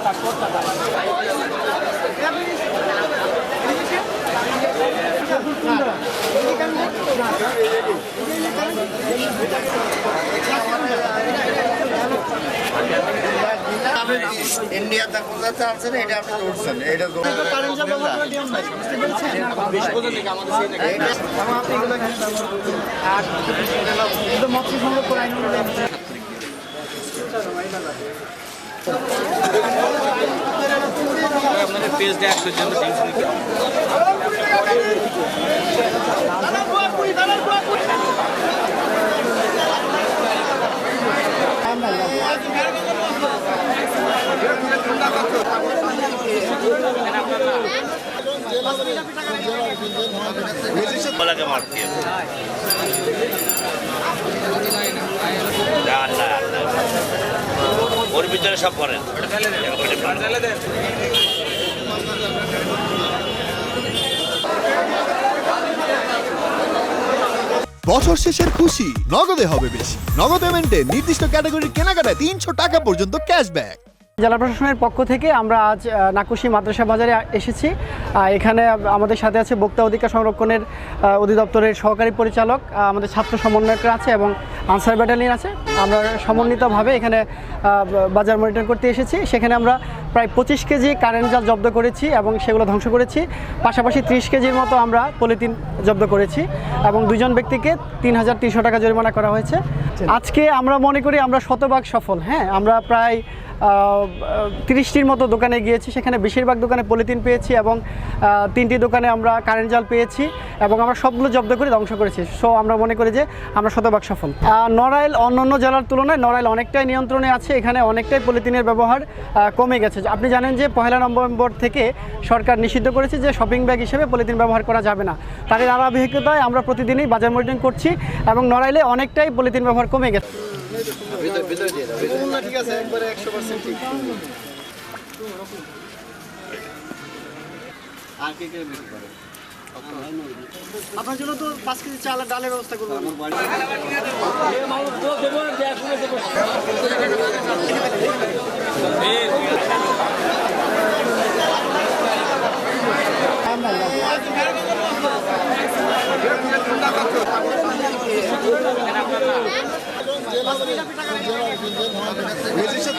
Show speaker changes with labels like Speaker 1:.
Speaker 1: বাড়ি
Speaker 2: ইন্ডিয়াতে কোথাতে আছে না এটা আপনি ধরছেন এটা
Speaker 3: কারেন্ট যা ব্যবহার করে দিও না বুঝতে পেরেছেন আপনি এগুলো এখানে ব্যবহার করবেন। আর এটা মৎস্য সংরক্ষণ করে আইন অনুযায়ী
Speaker 4: পেজ একশোর জন্য
Speaker 2: বলাকে আল্লাহ আল্লাহ। ওর ভিতরে সব করেন।
Speaker 5: বছর শেষের খুশি, নগদে হবে বেশি। নগদ পেমেন্টে নির্দিষ্ট ক্যাটাগরির কেনাকাটায় তিনশো টাকা পর্যন্ত ক্যাশব্যাক
Speaker 3: জেলা প্রশাসনের পক্ষ থেকে আমরা আজ নাকুশি মাদ্রাসা বাজারে এসেছি। এখানে আমাদের সাথে আছে ভোক্তা অধিকার সংরক্ষণের অধিদপ্তরের সহকারী পরিচালক। আমাদের ছাত্র সমন্বয়করা আছে এবং আনসার ব্যাটালিয়ন আছে। আমরা সমন্বিতভাবে এখানে বাজার মনিটর করতে এসেছি। সেখানে আমরা প্রায় পঁচিশ কেজি কারেন্ট জাল জব্দ করেছি এবং সেগুলো ধ্বংস করেছি। পাশাপাশি ত্রিশ কেজির মতো আমরা পলিথিন জব্দ করেছি এবং দুজন ব্যক্তিকে তিন হাজার তিনশো টাকা জরিমানা করা হয়েছে। আজকে আমরা মনে করি আমরা শতভাগ সফল হ্যাঁ? আমরা প্রায় তিরিশটির মতো দোকানে গিয়েছি সেখানে বেশিরভাগ দোকানে পলিথিন পেয়েছি এবং তিনটি দোকানে আমরা কারেন্ট জাল পেয়েছি। এবং আমরা সবগুলো জব্দ করে ধ্বংস করেছি। সো আমরা মনে করি যে আমরা শতভাগ সফল। নড়াইল অন্যান্য জেলার তুলনায় নড়াইল অনেকটাই নিয়ন্ত্রণে আছে এখানে অনেকটাই পলিথিনের ব্যবহার কমে গেছে। আপনি জানেন যে পহেলা নভেম্বর থেকে সরকার নিষিদ্ধ করেছে যে শপিং ব্যাগ হিসেবে পলিথিন ব্যবহার করা যাবে না। তার ধারাবাহিকতায় আমরা প্রতিদিনই বাজার মনিটরিং করছি এবং নড়াইলে অনেকটাই পলিথিন ব্যবহার কমে গেছে।
Speaker 1: ঠিক আছে একবারে একশো পার্সেন্ট ঠিক। আর কে কে বেশি করে?
Speaker 3: আপনার জন্য তো পাঁচ কেজি চাল ডালের ব্যবস্থা করব।